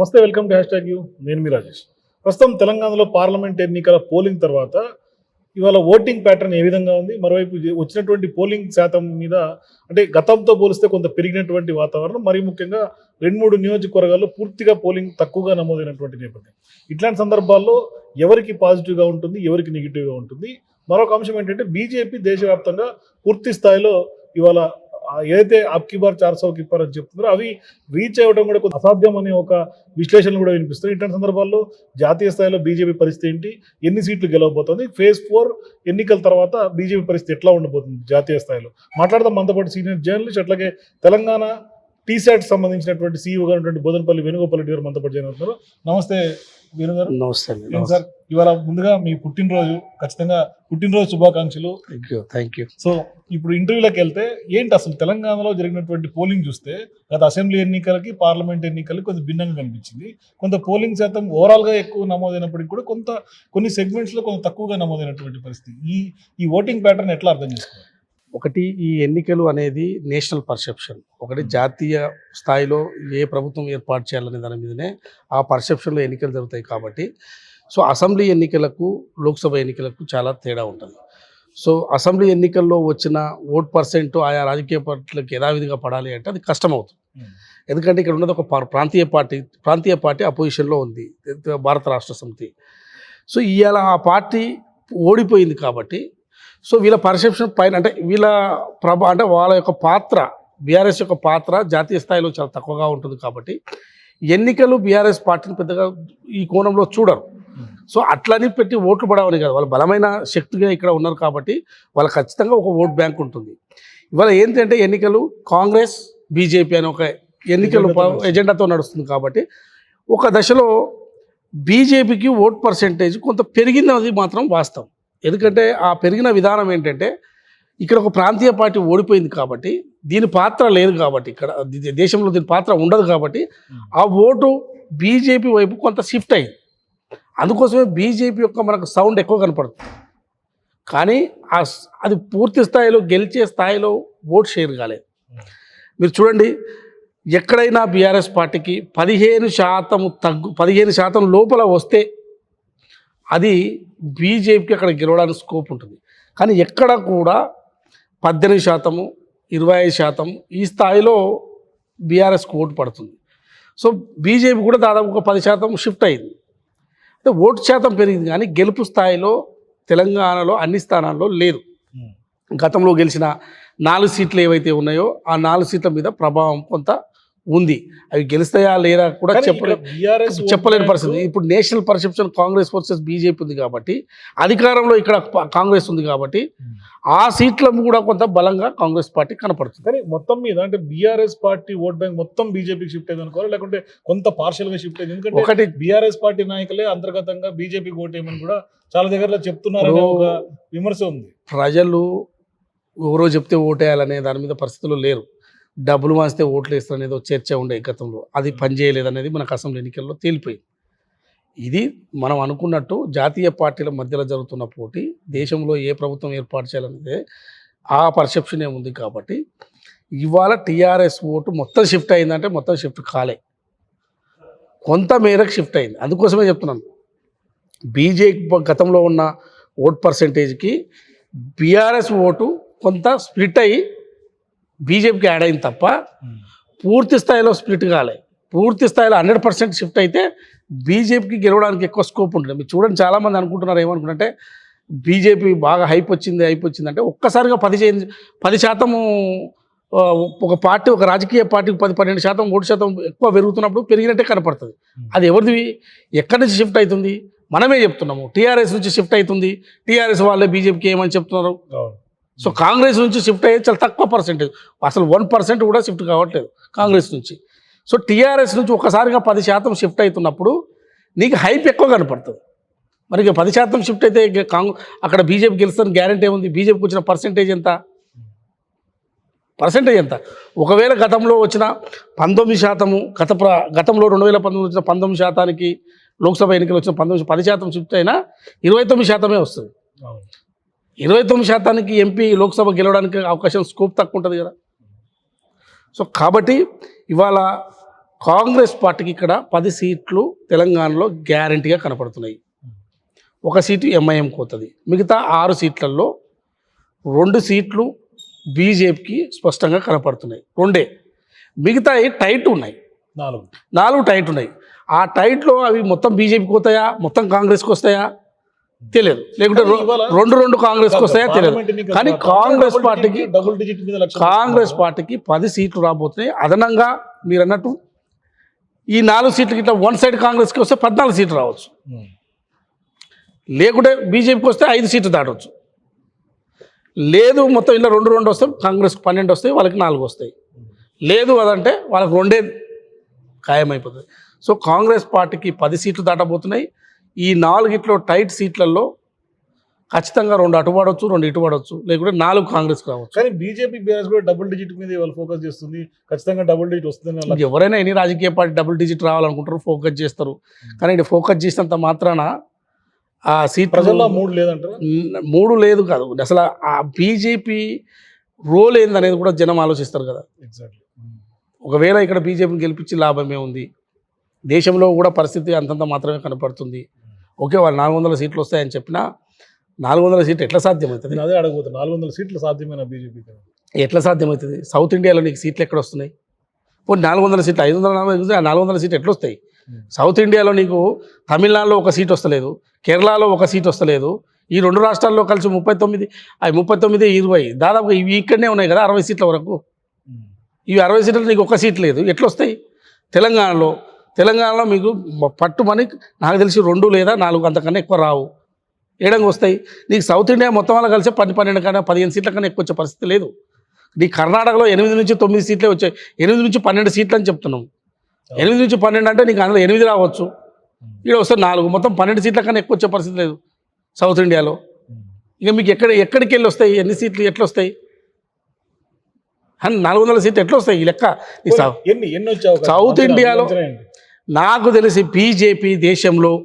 నమస్తే welcome to hash tag you. నేను మీ రాజేష్. ప్రస్తుతం తెలంగాణలో పార్లమెంట్ ఎన్నికల పోలింగ్ తర్వాత ఇవాళ ఓటింగ్ ప్యాటర్న్ ఏ విధంగా ఉంది? మరోవైపు వచ్చినటువంటి పోలింగ్ శాతం మీద అంటే గతంతో పోలిస్తే కొంత పెరిగినటువంటి వాతావరణం మరీ ముఖ్యంగా రెండు మూడు నియోజకవర్గాల్లో పూర్తిగా పోలింగ్ తక్కువగా నమోదైనటువంటి నేపథ్యం. ఇట్లాంటి సందర్భాల్లో ఎవరికి పాజిటివ్గా ఉంటుంది ఎవరికి నెగిటివ్గా ఉంటుంది? మరొక అంశం ఏంటంటే బీజేపీ దేశవ్యాప్తంగా పూర్తి స్థాయిలో ఇవాళ ఏదైతే అప్కి బార్ చార్ సౌ బార్ అని చెప్తున్నారో అవి రీచ్ అవ్వడం కూడా కొంత అసాధ్యం అనే ఒక విశ్లేషణ కూడా వినిపిస్తుంది ఇట్లాంటి సందర్భాల్లో జాతీయ స్థాయిలో బీజేపీ పరిస్థితి ఏంటి? ఎన్ని సీట్లు గెలవబోతుంది? ఫేజ్ ఫోర్ ఎన్నికల తర్వాత బీజేపీ పరిస్థితి ఎట్లా ఉండబోతుంది జాతీయ స్థాయిలో? మాట్లాడదాం మనతో పాటు సీనియర్ జర్నలిస్ట్ అట్లాగే తెలంగాణ టీశాట్ సంబంధించినటువంటి సీఈఓ గారు బోధనపల్లి వేణుగోపాల్ రెడ్డి గారు మనతో పాటు జాయిన్ అవుతున్నారు. నమస్తే వేణు గారు నమస్తే. సార్ ఇవాళ ముందుగా మీ పుట్టినరోజు ఖచ్చితంగా పుట్టినరోజు శుభాకాంక్షలు. థ్యాంక్ యూ సో ఇప్పుడు ఇంటర్వ్యూలోకి వెళ్తే ఏంటి అసలు తెలంగాణలో జరిగినటువంటి పోలింగ్ చూస్తే గత అసెంబ్లీ ఎన్నికలకి పార్లమెంట్ ఎన్నికలకి కొంత భిన్నంగా కనిపించింది. కొంత పోలింగ్ శాతం ఓవరాల్గా ఎక్కువ నమోదైనప్పటికీ కూడా కొంత కొన్ని సెగ్మెంట్స్లో కొంత తక్కువగా నమోదైనటువంటి పరిస్థితి. ఈ ఈ ఓటింగ్ ప్యాటర్న్ ఎట్లా అర్థం చేసుకోవాలి? ఒకటి ఈ ఎన్నికలు అనేది నేషనల్ పర్సెప్షన్. ఒకటి జాతీయ స్థాయిలో ఏ ప్రభుత్వం ఏర్పాటు చేయాలనే దాని మీదనే ఆ పర్సెప్షన్లో ఎన్నికలు జరుగుతాయి కాబట్టి. సో అసెంబ్లీ ఎన్నికలకు లోక్సభ ఎన్నికలకు చాలా తేడా ఉంటుంది. సో అసెంబ్లీ ఎన్నికల్లో వచ్చిన ఓట్ పర్సెంట్ ఆయా రాజకీయ పార్టీలకు యథావిధిగా పడాలి అంటే అది కష్టం అవుతుంది ఎందుకంటే ఇక్కడ ఉన్నది ఒక ప్రాంతీయ పార్టీ ప్రాంతీయ పార్టీ అపోజిషన్లో ఉంది. భారత రాష్ట్ర సమితి. సో ఇవాళ ఆ పార్టీ ఓడిపోయింది కాబట్టి సో వీళ్ళ పర్సెప్షన్ పైన అంటే వీళ్ళ ప్రభ అంటే వాళ్ళ యొక్క పాత్ర బీఆర్ఎస్ యొక్క పాత్ర జాతీయ స్థాయిలో చాలా తక్కువగా ఉంటుంది కాబట్టి ఎన్నికలు బీఆర్ఎస్ పార్టీని పెద్దగా ఈ కోణంలో చూడరు. సో అట్లని పెట్టి ఓట్లు పడవని కాదు. వాళ్ళు బలమైన శక్తిగా ఇక్కడ ఉన్నారు కాబట్టి వాళ్ళకి ఖచ్చితంగా ఒక ఓట్ బ్యాంక్ ఉంటుంది. ఇవాళ ఏంటంటే ఎన్నికలు కాంగ్రెస్ బీజేపీ అనే ఒక ఎన్నికలు ఎజెండాతో నడుస్తుంది. ఎజెండాతో నడుస్తుంది కాబట్టి ఒక దశలో బీజేపీకి ఓట్ పర్సెంటేజ్ కొంత పెరిగినది మాత్రం వాస్తవం. ఎందుకంటే ఆ పెరిగిన విధానం ఏంటంటే ఇక్కడ ఒక ప్రాంతీయ పార్టీ ఓడిపోయింది కాబట్టి దీని పాత్ర లేదు కాబట్టి ఇక్కడ దేశంలో దీని పాత్ర ఉండదు కాబట్టి ఆ ఓటు బీజేపీ వైపు కొంత షిఫ్ట్ అయింది. అందుకోసమే బీజేపీ యొక్క మనకు సౌండ్ ఎక్కువ కనపడుతుంది. కానీ ఆ అది పూర్తి స్థాయిలో గెలిచే స్థాయిలో ఓట్ షేర్ కాలేదు. మీరు చూడండి ఎక్కడైనా బీఆర్ఎస్ పార్టీకి పదిహేను శాతం తగ్గు పదిహేను శాతం లోపల వస్తే అది బీజేపీకి అక్కడ గెలవడానికి స్కోప్ ఉంటుంది. కానీ ఎక్కడ కూడా పద్దెనిమిది శాతము ఇరవై ఐదు శాతం ఈ స్థాయిలో బీఆర్ఎస్కి ఓటు పడుతుంది. సో బీజేపీ కూడా దాదాపు ఒక పది శాతం షిఫ్ట్ అయింది. అంటే ఓటు శాతం పెరిగింది కానీ గెలుపు స్థాయిలో తెలంగాణలో అన్ని స్థానాల్లో లేదు. గతంలో గెలిచిన నాలుగు సీట్లు ఏవైతే ఉన్నాయో ఆ నాలుగు సీట్ల మీద ప్రభావం కొంత ఉంది. అవి గెలుస్తాయా లేదా కూడా చెప్పలే బీఆర్ఎస్ చెప్పలేని పరిస్థితి. ఇప్పుడు national perception Congress versus BJP ఉంది కాబట్టి అధికారంలో ఇక్కడ కాంగ్రెస్ ఉంది కాబట్టి ఆ సీట్లను కూడా కొంత బలంగా కాంగ్రెస్ పార్టీ కనపడుతుంది. కానీ మొత్తం మీద అంటే బీఆర్ఎస్ పార్టీ ఓట్ బ్యాంక్ మొత్తం బీజేపీకి షిఫ్ట్ అయింది అనుకోవాలి? లేకుంటే కొంత పార్షల్గా షిఫ్ట్ అయింది? ఎందుకంటే ఒకటి బీఆర్ఎస్ పార్టీ నాయకులే అంతర్గతంగా బీజేపీ ఓటేయమని కూడా చాలా దగ్గరలో చెప్తున్నారనే ఒక విమర్శ ఉంది. ప్రజలు ఎవరో చెప్తే ఓటేయాలనే దాని మీద పరిస్థితులు లేరు. డబ్బులు మాస్తే ఓట్లు వేస్తారు అనేది ఒక చర్చ ఉండే గతంలో. అది పనిచేయలేదు అనేది మనకు అసెంబ్లీ ఎన్నికల్లో తేలిపోయింది. ఇది మనం అనుకున్నట్టు జాతీయ పార్టీల మధ్యలో జరుగుతున్న పోటీ దేశంలో ఏ ప్రభుత్వం ఏర్పాటు చేయాలనేది ఆ పర్సెప్షనే ఉంది కాబట్టి ఇవాళ టీఆర్ఎస్ ఓటు మొత్తం షిఫ్ట్ అయిందంటే మొత్తం షిఫ్ట్ కాలే. కొంత మేరకు షిఫ్ట్ అయింది. అందుకోసమే చెప్తున్నాను. బీజేపీ గతంలో ఉన్న ఓట్ పర్సెంటేజ్కి బీఆర్ఎస్ ఓటు కొంత స్ప్లిట్ అయ్యి బీజేపీకి యాడ్ అయింది తప్ప పూర్తి స్థాయిలో స్ప్లిట్ కాలే. పూర్తి స్థాయిలో హండ్రెడ్ పర్సెంట్ షిఫ్ట్ అయితే బీజేపీకి గెలవడానికి ఎక్కువ స్కోప్ ఉంటుంది. మీరు చూడండి చాలామంది అనుకుంటున్నారు ఏమనుకుంటే బీజేపీ బాగా హైప్ వచ్చింది హైప్ వచ్చింది అంటే ఒక్కసారిగా పది చే- పది శాతము ఒక పార్టీ ఒక రాజకీయ పార్టీకి పది పన్నెండు శాతం ఓటు శాతం ఎక్కువ పెరుగుతున్నప్పుడు పెరిగినట్టే కనపడుతుంది. అది ఎవరిది? ఎక్కడి నుంచి షిఫ్ట్ అవుతుంది? మనమే చెప్తున్నాము. టీఆర్ఎస్ నుంచి షిఫ్ట్ అవుతుంది. టీఆర్ఎస్ వాళ్ళే బీజేపీకి ఏమని చెప్తున్నారు. సో కాంగ్రెస్ నుంచి షిఫ్ట్ అయ్యేది చాలా తక్కువ పర్సెంటేజ్ అసలు వన్ పర్సెంట్ కూడా షిఫ్ట్ కావట్లేదు కాంగ్రెస్ నుంచి. సో టీఆర్ఎస్ నుంచి ఒకసారిగా పది శాతం షిఫ్ట్ అవుతున్నప్పుడు నీకు హైప్ ఎక్కువ కనపడుతుంది. మరి ఇక పది శాతం షిఫ్ట్ అయితే ఇక కాంగ్ అక్కడ బీజేపీ గెలుస్తాను గ్యారంటీ ఏముంది? బీజేపీకి వచ్చిన పర్సెంటేజ్ ఎంత? పర్సెంటేజ్ ఎంత? ఒకవేళ గతంలో వచ్చిన పంతొమ్మిది శాతము గత ప్ర గతంలో రెండు వేల పంతొమ్మిది వచ్చిన పంతొమ్మిది శాతానికి లోక్సభ ఎన్నికలు వచ్చిన పంతొమ్మిది పది శాతం షిఫ్ట్ అయినా ఇరవై తొమ్మిది శాతమే వస్తుంది. ఇరవై తొమ్మిది శాతానికి ఎంపీ లోక్సభ గెలవడానికి అవకాశం స్కోప్ తక్కువ ఉంటుంది కదా. సో కాబట్టి ఇవాళ కాంగ్రెస్ పార్టీకి ఇక్కడ పది సీట్లు తెలంగాణలో గ్యారంటీగా కనపడుతున్నాయి. ఒక సీటు ఎంఐఎం పోతుంది మిగతా ఆరు సీట్లలో రెండు సీట్లు బీజేపీకి స్పష్టంగా కనపడుతున్నాయి. రెండే. మిగతా టైట్ ఉన్నాయి. నాలుగు. నాలుగు టైట్ ఉన్నాయి. ఆ టైట్లో అవి మొత్తం బీజేపీకి వస్తాయా మొత్తం కాంగ్రెస్కి వస్తాయా? తెలియదు. లేకుంటే రెండు రెండు కాంగ్రెస్కి వస్తాయా? తెలియదు. కానీ కాంగ్రెస్ పార్టీకి డబుల్ డిజిట్ మీద కాంగ్రెస్? పార్టీకి పది సీట్లు రాబోతున్నాయి. అదనంగా మీరు అన్నట్టు ఈ నాలుగు సీట్లకి ఇట్లా వన్ సైడ్ కాంగ్రెస్కి వస్తే పద్నాలుగు సీట్లు రావచ్చు. లేకుంటే బీజేపీకి వస్తే ఐదు సీట్లు దాటవచ్చు లేదు మొత్తం ఇలా రెండు రెండు వస్తే కాంగ్రెస్కి పన్నెండు వస్తాయి వాళ్ళకి నాలుగు వస్తాయి. లేదు అదంటే వాళ్ళకి రెండే ఖాయమైపోతుంది సో కాంగ్రెస్ పార్టీకి పది సీట్లు దాటబోతున్నాయి. ఈ నాలుగిట్లో టైట్ సీట్లలో ఖచ్చితంగా రెండు అటు పడవచ్చు రెండు ఇటు పడవచ్చు లేకుంటే నాలుగు కాంగ్రెస్కి రావచ్చు. కానీ బీజేపీ బీఆర్ఎస్ కూడా డబుల్ డిజిట్ మీద వాళ్ళు ఫోకస్ చేస్తుంది. ఖచ్చితంగా డబుల్ డిజిట్ వస్తుందని వాళ్ళ- ఎవరైనా ఎన్ని రాజకీయ పార్టీ డబుల్ డిజిట్ రావాలనుకుంటారు ఫోకస్ చేస్తారు. కానీ ఇది ఫోకస్ చేసినంత మాత్రాన ఆ సీట్ ప్రజల్లో మూడు లేదంటారా? మూడు లేదు కాదు. అసలు ఆ బీజేపీ రోల్ ఏందనేది కూడా జనం ఆలోచిస్తారు కదా. ఎగ్జాక్ట్లీ ఒకవేళ ఇక్కడ బీజేపీని గెలిపించి లాభమే ఉంది. దేశంలో కూడా పరిస్థితి అంతంత మాత్రమే కనపడుతుంది. ఓకే వాళ్ళు నాలుగు వందల సీట్లు వస్తాయని చెప్పినా నాలుగు వందల సీట్లు ఎట్లా సాధ్యమవుతుంది? అదే అడగబోతున్నా. నాలుగు వందల సీట్లు సాధ్యమైన బీజేపీకి ఎట్లా సాధ్యమవుతుంది? సౌత్ ఇండియాలో నీకు సీట్లు ఎక్కడ వస్తున్నాయి పోనీ నాలుగు వందల సీట్లు ఐదు వందల నలభై నాలుగు వందల సీట్లు ఎట్లా వస్తాయి సౌత్ ఇండియాలో నీకు తమిళనాడులో ఒక సీట్ వస్తలేదు కేరళలో ఒక సీట్ వస్తలేదు ఈ రెండు రాష్ట్రాల్లో కలిసి ముప్పై తొమ్మిది అవి ముప్పై తొమ్మిది ఇరవై దాదాపు ఇవి ఇక్కడనే ఉన్నాయి కదా అరవై సీట్ల వరకు. ఇవి అరవై సీట్లు నీకు ఒక సీట్ లేదు ఎట్లా వస్తాయి తెలంగాణలో తెలంగాణలో మీకు పట్టుమని నాకు తెలిసి రెండు లేదా నాలుగు అంతకన్నా ఎక్కువ రావు. ఏడంగా వస్తాయి? నీకు సౌత్ ఇండియా మొత్తం వల్ల కలిసి పది పన్నెండు కన్నా పదిహేను సీట్ల కన్నా ఎక్కువ వచ్చే పరిస్థితి లేదు. నీ కర్ణాటకలో ఎనిమిది నుంచి తొమ్మిది సీట్లే వచ్చాయి. ఎనిమిది నుంచి పన్నెండు సీట్లు అని చెప్తున్నాం. ఎనిమిది నుంచి పన్నెండు అంటే నీకు అందులో ఎనిమిది రావచ్చు. ఇక్కడ వస్తే నాలుగు. మొత్తం పన్నెండు సీట్ల కన్నా ఎక్కువ వచ్చే పరిస్థితి లేదు సౌత్ ఇండియాలో. ఇక మీకు ఎక్కడ ఎక్కడికి వెళ్ళి వస్తాయి? ఎన్ని సీట్లు ఎట్లా వస్తాయి? నాలుగు వందల సీట్లు ఎట్లా వస్తాయి? ఈ లెక్క? సౌత్ ఇండియాలో-? నాకు తెలిసి బీజేపీ దేశంలో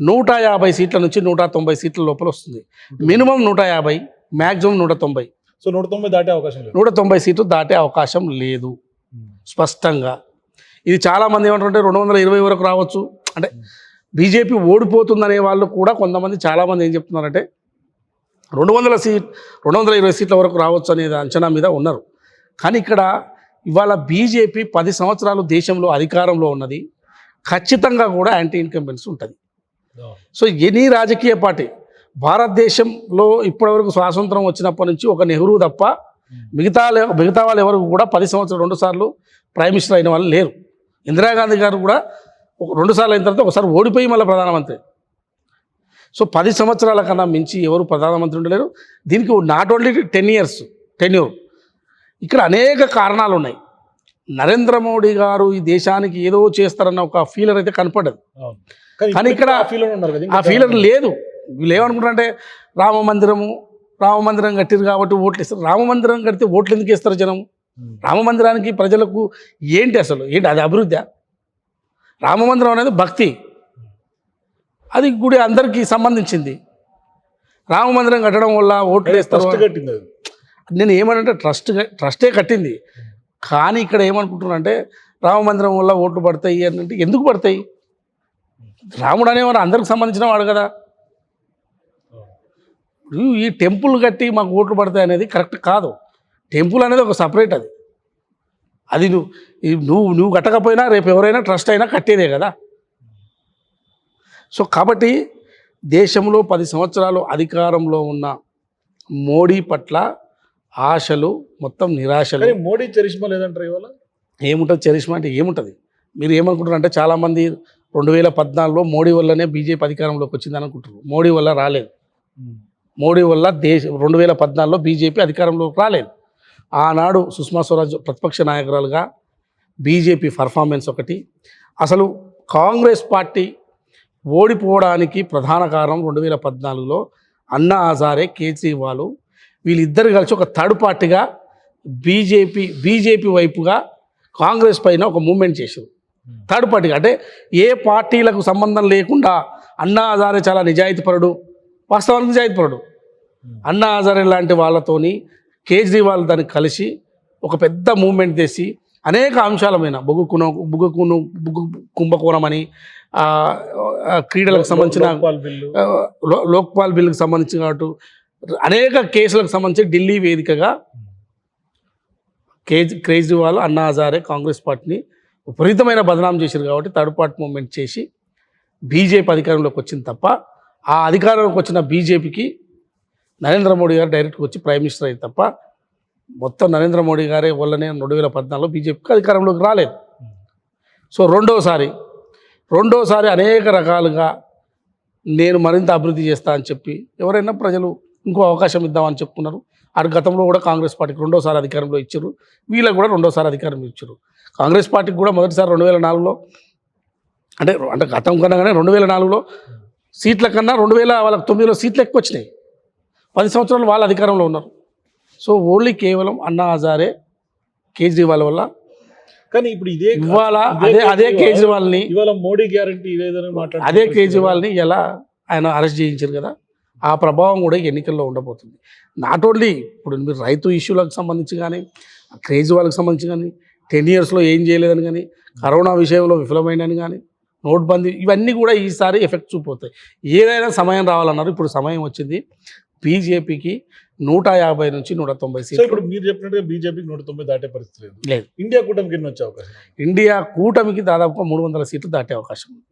నూట యాభై సీట్ల నుంచి నూట తొంభై సీట్ల లోపల వస్తుంది. మినిమం నూట యాభై మ్యాక్సిమం నూట తొంభై. సో నూట తొంభై దాటే అవకాశం లేదు. నూట తొంభై సీట్లు దాటే అవకాశం లేదు. స్పష్టంగా. ఇది చాలామంది ఏమంటుంటే రెండు వందల ఇరవై వరకు రావచ్చు. అంటే బీజేపీ ఓడిపోతుందనే వాళ్ళు కూడా కొంతమంది చాలామంది ఏం చెప్తున్నారంటే రెండు వందల సీట్ రెండు వందల ఇరవై సీట్ల వరకు రావచ్చు అనేది అంచనా మీద ఉన్నారు. కానీ ఇక్కడ ఇవాళ బీజేపీ పది సంవత్సరాలు దేశంలో అధికారంలో ఉన్నది. ఖచ్చితంగా కూడా యాంటీ ఇన్కంబెన్స్ ఉంటుంది సో ఎనీ రాజకీయ పార్టీ భారతదేశంలో ఇప్పటివరకు స్వాతంత్రం వచ్చినప్పటి నుంచి ఒక నెహ్రూ తప్ప మిగతా మిగతా వాళ్ళు ఎవరు కూడా పది సంవత్సరాలు రెండు సార్లు ప్రైమ్ మినిస్టర్ అయిన వాళ్ళు లేరు. ఇందిరాగాంధీ గారు కూడా ఒక రెండు సార్లు అయిన తర్వాత ఒకసారి ఓడిపోయి మళ్ళీ ప్రధానమంత్రి. సో పది సంవత్సరాల కన్నా మించి ఎవరు ప్రధానమంత్రి ఉండలేరు. దీనికి not only ten years tenure. ఇక్కడ అనేక కారణాలు ఉన్నాయి నరేంద్ర మోడీ గారు ఈ దేశానికి ఏదో చేస్తారన్న ఒక ఫీలర్ అయితే కనపడదు. కానీ ఇక్కడ ఆ ఫీలర్ లేదు. వీళ్ళు ఏమనుకుంటారంటే రామ మందిరము రామ మందిరం కట్టిరు కాబట్టి ఓట్లు ఇస్తారు. రామ మందిరం కడితే ఓట్లు ఎందుకు ఇస్తారు జనం. రామ మందిరానికి ప్రజలకు ఏంటి అసలు? ఏంటి? అది అభివృద్ధి? రామ మందిరం అనేది భక్తి. అది గుడి అందరికీ సంబంధించింది. రామ మందిరం కట్టడం వల్ల ఓట్లు వేస్తారు నేను ఏమనంటే ట్రస్ట్ ట్రస్టే కట్టింది. కానీ ఇక్కడ ఏమనుకుంటున్నారంటే రామ మందిరం వల్ల ఓట్లు పడతాయి అని అంటే ఎందుకు పడతాయి? రాముడు అనేవాడు అందరికి సంబంధించిన వాడు కదా. ఈ టెంపుల్ కట్టి మాకు ఓట్లు పడతాయి అనేది కరెక్ట్ కాదు. టెంపుల్ అనేది ఒక సపరేట్ అది. అది నువ్వు నువ్వు నువ్వు కట్టకపోయినా రేపు ఎవరైనా ట్రస్ట్ అయినా కట్టేదే కదా. సో కాబట్టి దేశంలో పది సంవత్సరాలు అధికారంలో ఉన్న మోడీ పట్ల ఆశలు మొత్తం నిరాశలు. మోడీ చరిష్మా లేదంటారు ఇవాళ? ఏముంటుంది చరిష్మా అంటే ఏముంటుంది? మీరు ఏమనుకుంటారు అంటే చాలామంది రెండు వేల పద్నాలుగులో మోడీ వల్లనే బీజేపీ అధికారంలోకి వచ్చింది అనుకుంటారు మోడీ వల్ల రాలేదు. మోడీ వల్ల దేశ రెండు వేల పద్నాలుగులో బీజేపీ అధికారంలోకి రాలేదు. ఆనాడు సుష్మా స్వరాజ్ ప్రతిపక్ష నాయకురాలుగా బీజేపీ పర్ఫార్మెన్స్ ఒకటి. అసలు కాంగ్రెస్ పార్టీ ఓడిపోవడానికి ప్రధాన కారణం రెండు వేల పద్నాలుగులో అన్నా హజారే కేజ్రీవాల్ వీళ్ళిద్దరు కలిసి ఒక థర్డ్ పార్టీగా బీజేపీ బీజేపీ వైపుగా కాంగ్రెస్ పైన ఒక మూమెంట్ చేశారు. థర్డ్ పార్టీగా అంటే ఏ పార్టీలకు సంబంధం లేకుండా అన్నా హజారే చాలా నిజాయితీపరుడు వాస్తవానికి నిజాయితీపరుడు. అన్నా హజారే లాంటి వాళ్ళతోని కేజ్రీవాల్ దాన్ని కలిసి ఒక పెద్ద మూమెంట్ చేసి అనేక అంశాల మీద బొగ్గు కున బొగ్గు కును బొగ్గు కుంభకోణం అని క్రీడలకు సంబంధించిన లోక్పాల్ బిల్లుకు సంబంధించిన అనేక కేసులకు సంబంధించి ఢిల్లీ వేదికగా కేజ్ కేజ్రీవాల్ అన్నా హజారే కాంగ్రెస్ పార్టీని విపరీతమైన బదనాం చేశారు కాబట్టి థర్డ్ పార్టీ మూమెంట్ చేసి బీజేపీ అధికారంలోకి వచ్చింది తప్ప ఆ అధికారంలోకి వచ్చిన బీజేపీకి నరేంద్ర మోడీ గారు డైరెక్ట్గా వచ్చి ప్రైమ్ మినిస్టర్ అయ్యి తప్ప మొత్తం నరేంద్ర మోడీ గారే వల్లనే రెండు వేల పద్నాలుగులో బీజేపీకి అధికారంలోకి రాలేదు. సో రెండోసారి రెండోసారి అనేక రకాలుగా నేను మరింత అభివృద్ధి చేస్తా అని చెప్పి ఎవరైనా ప్రజలు ఇంకో అవకాశం ఇద్దామని చెప్పుకున్నారు. అటు గతంలో కూడా కాంగ్రెస్ పార్టీకి రెండోసారి అధికారంలో ఇచ్చారు. వీళ్ళకి కూడా రెండోసారి అధికారం ఇచ్చారు. కాంగ్రెస్ పార్టీకి కూడా మొదటిసారి రెండు వేల నాలుగులో అంటే అంటే గతం కన్నా కానీ రెండు వేల నాలుగులో సీట్ల కన్నా రెండు వేల వాళ్ళకి తొమ్మిదిలో సీట్లు ఎక్కువ వచ్చినాయి. పది సంవత్సరాలు వాళ్ళ అధికారంలో ఉన్నారు. సో ఓన్లీ కేవలం అన్నా హజారే కేజ్రీవాల్ వల్ల కానీ ఇప్పుడు ఇదే ఇవాళ అదే అదే కేజ్రీవాల్ని ఇవాళ మోడీ గ్యారంటీ అదే కేజ్రీవాల్ని ఎలా ఆయన అరెస్ట్ చేయించారు కదా. ఆ ప్రభావం కూడా ఎన్నికల్లో ఉండబోతుంది. నాట్ ఓన్లీ ఇప్పుడు మీరు రైతు ఇష్యూలకు సంబంధించి కానీ కేజ్రీవాల్కి సంబంధించి కానీ టెన్ ఇయర్స్లో ఏం చేయలేదని కానీ కరోనా విషయంలో విఫలమైనని కానీ నోట్బందీ ఇవన్నీ కూడా ఈసారి ఎఫెక్ట్ చూపోతాయి. ఏదైనా సమయం రావాలన్నారు ఇప్పుడు సమయం వచ్చింది. బీజేపీకి నూట యాభై నుంచి నూట తొంభై సీట్లు. ఇప్పుడు మీరు చెప్పినట్టుగా బీజేపీకి నూట తొంభై దాటే పరిస్థితి లేదు. లేదు. ఇండియా కూటమికి ఎన్ని వచ్చే అవకాశం? ఇండియా కూటమికి దాదాపుగా మూడు వందల సీట్లు దాటే అవకాశం ఉంది.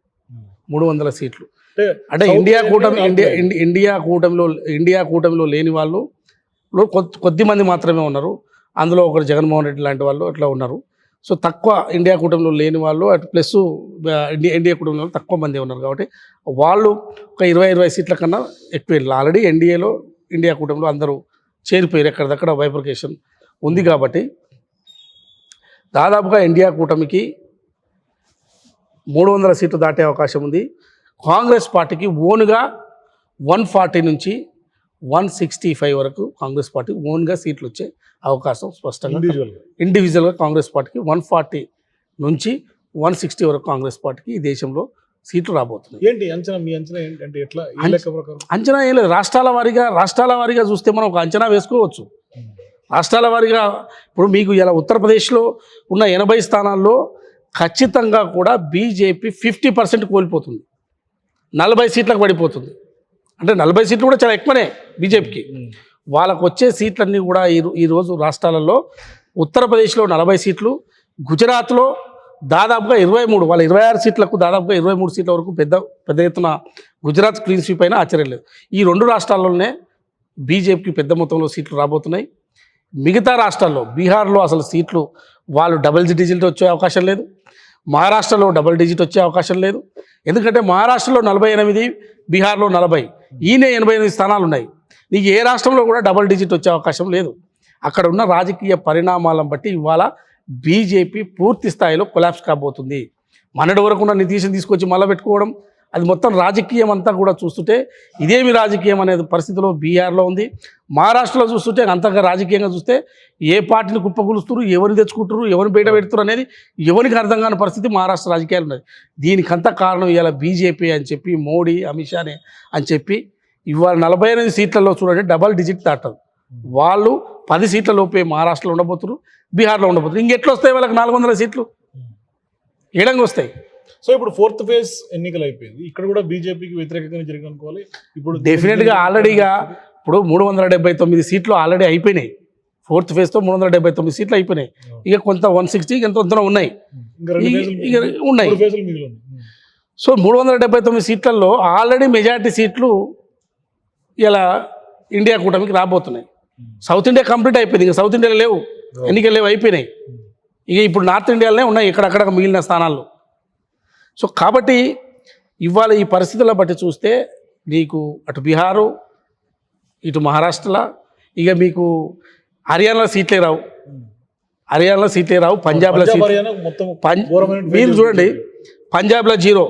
మూడు వందల సీట్లు. అంటే ఇండియా కూటమి ఇండియా ఇండియా కూటమిలో ఇండియా కూటమిలో లేని వాళ్ళు కొద్ది మంది మాత్రమే ఉన్నారు. అందులో ఒకరు జగన్మోహన్ రెడ్డి లాంటి వాళ్ళు అట్లా ఉన్నారు. సో తక్కువ ఇండియా కూటమిలో లేని వాళ్ళు అటు ప్లస్ ఇండియా ఇండియా కూటమిలో తక్కువ మంది ఉన్నారు కాబట్టి వాళ్ళు ఒక ఇరవై ఇరవై సీట్ల కన్నా ఎక్కువ వెళ్ళారు. ఆల్రెడీ ఎన్డీఏలో ఇండియా కూటమిలో అందరూ చేరిపోయారు ఎక్కడిదక్కడ బైఫర్కేషన్ ఉంది కాబట్టి. దాదాపుగా ఇండియా కూటమికి మూడు వందల సీట్లు దాటే అవకాశం ఉంది. కాంగ్రెస్ పార్టీకి ఓన్గా వన్ ఫార్టీ నుంచి వన్ సిక్స్టీ ఫైవ్ వరకు కాంగ్రెస్ పార్టీ ఓన్గా సీట్లు వచ్చే అవకాశం స్పష్టంగా ఇండివిజువల్గా కాంగ్రెస్ పార్టీకి వన్ ఫార్టీ నుంచి వన్ సిక్స్టీ వరకు కాంగ్రెస్ పార్టీకి ఈ దేశంలో సీట్లు రాబోతున్నాయి. ఏంటి అంచనా? మీ అంచనా ఏంటి అంటే ఎట్లా అంచనా ఏం లేదు. రాష్ట్రాల వారీగా రాష్ట్రాల వారీగా చూస్తే మనం ఒక అంచనా వేసుకోవచ్చు. రాష్ట్రాల వారీగా ఇప్పుడు మీకు ఇలా ఉత్తరప్రదేశ్లో ఉన్న ఎనభై స్థానాల్లో ఖచ్చితంగా కూడా బీజేపీ ఫిఫ్టీ పర్సెంట్ కోల్పోతుంది. నలభై సీట్లకు పడిపోతుంది. అంటే నలభై సీట్లు కూడా చాలా ఎక్కువనే బీజేపీకి. వాళ్ళకు వచ్చే సీట్లన్నీ కూడా ఈ ఈరోజు రాష్ట్రాలలో ఉత్తరప్రదేశ్లో నలభై సీట్లు గుజరాత్లో దాదాపుగా ఇరవై మూడు వాళ్ళ ఇరవై ఆరు సీట్లకు దాదాపుగా ఇరవై మూడు సీట్ల వరకు పెద్ద పెద్ద ఎత్తున గుజరాత్ క్లీన్ స్వీప్ అయినా ఆశ్చర్యం లేదు. ఈ రెండు రాష్ట్రాల్లోనే బీజేపీకి పెద్ద మొత్తంలో సీట్లు రాబోతున్నాయి. మిగతా రాష్ట్రాల్లో బీహార్లో అసలు సీట్లు వాళ్ళు డబుల్ డిజిట్ వచ్చే అవకాశం లేదు. మహారాష్ట్రలో డబుల్ డిజిట్ వచ్చే అవకాశం లేదు. ఎందుకంటే మహారాష్ట్రలో నలభై ఎనిమిది బీహార్లో నలభై ఈయనే ఎనభై ఎనిమిది స్థానాలు ఉన్నాయి. నీకు ఏ రాష్ట్రంలో కూడా డబుల్ డిజిట్ వచ్చే అవకాశం లేదు. అక్కడ ఉన్న రాజకీయ పరిణామాలను బట్టి ఇవాళ బీజేపీ పూర్తి స్థాయిలో కొలాప్స్ కాబోతుంది. మొన్నటి వరకు ఉన్న నితీష్ని తీసుకొచ్చి మళ్ళీ పెట్టుకోవడం అది మొత్తం రాజకీయం అంతా కూడా చూస్తుంటే ఇదేమి రాజకీయం అనేది పరిస్థితిలో బీహార్లో ఉంది. మహారాష్ట్రలో చూస్తుంటే అంతగా రాజకీయంగా చూస్తే ఏ పార్టీని కుప్పకూలుస్తున్నారు ఎవరిని తెచ్చుకుంటారు ఎవరిని బయట పెడుతున్నారు అనేది ఎవరికి అర్థం కాని పరిస్థితి మహారాష్ట్ర రాజకీయాలు ఉన్నది దీనికంతా కారణం ఇవాళ బీజేపీ అని చెప్పి మోడీ అమిత్ షానే అని చెప్పి ఇవాళ నలభై ఎనిమిది సీట్లలో చూడండి డబల్ డిజిట్ దాటదు వాళ్ళు పది సీట్ల లోపే మహారాష్ట్రలో ఉండబోతున్నారు బీహార్లో ఉండబోతున్నారు. ఇంకెట్లా వస్తాయి వాళ్ళకి నాలుగు వందల సీట్లు? ఏడంగా వస్తాయి సో ఇప్పుడు ఫోర్త్ ఫేజ్ ఎన్నికలు అయిపోయింది ఇక్కడ కూడా బీజేపీకి వ్యతిరేకంగా జరిగింది అనుకోవాలి ఇప్పుడు డెఫినెట్గా ఆల్రెడీగా ఇప్పుడు మూడు వందల డెబ్బై తొమ్మిది సీట్లు ఆల్రెడీ అయిపోయినాయి. ఫోర్త్ ఫేజ్తో మూడు వందల డెబ్బై తొమ్మిది సీట్లు అయిపోయినాయి. ఇక కొంత వన్ సిక్స్టీ ఎంత కొంత ఉన్నాయి. ఉన్నాయి. సో మూడు వందల డెబ్బై తొమ్మిది సీట్లలో ఆల్రెడీ మెజారిటీ సీట్లు ఇలా ఇండియా కూటమికి రాబోతున్నాయి. సౌత్ ఇండియా కంప్లీట్ అయిపోయింది. ఇంకా సౌత్ ఇండియాలో లేవు. ఎన్నికలు లేవు అయిపోయినాయి ఇక ఇప్పుడు నార్త్ ఇండియాలోనే ఉన్నాయి. ఇక్కడక్కడ మిగిలిన స్థానాల్లో. సో కాబట్టి ఇవాళ ఈ పరిస్థితుల బట్టి చూస్తే నీకు అటు బీహారు ఇటు మహారాష్ట్రలో ఇక మీకు హర్యానాలో సీట్లే రావు. హర్యానాలో సీట్లే రావు పంజాబ్లో పంజాబ్ సీట్ హర్యానా మీరు చూడండి పంజాబ్లో జీరో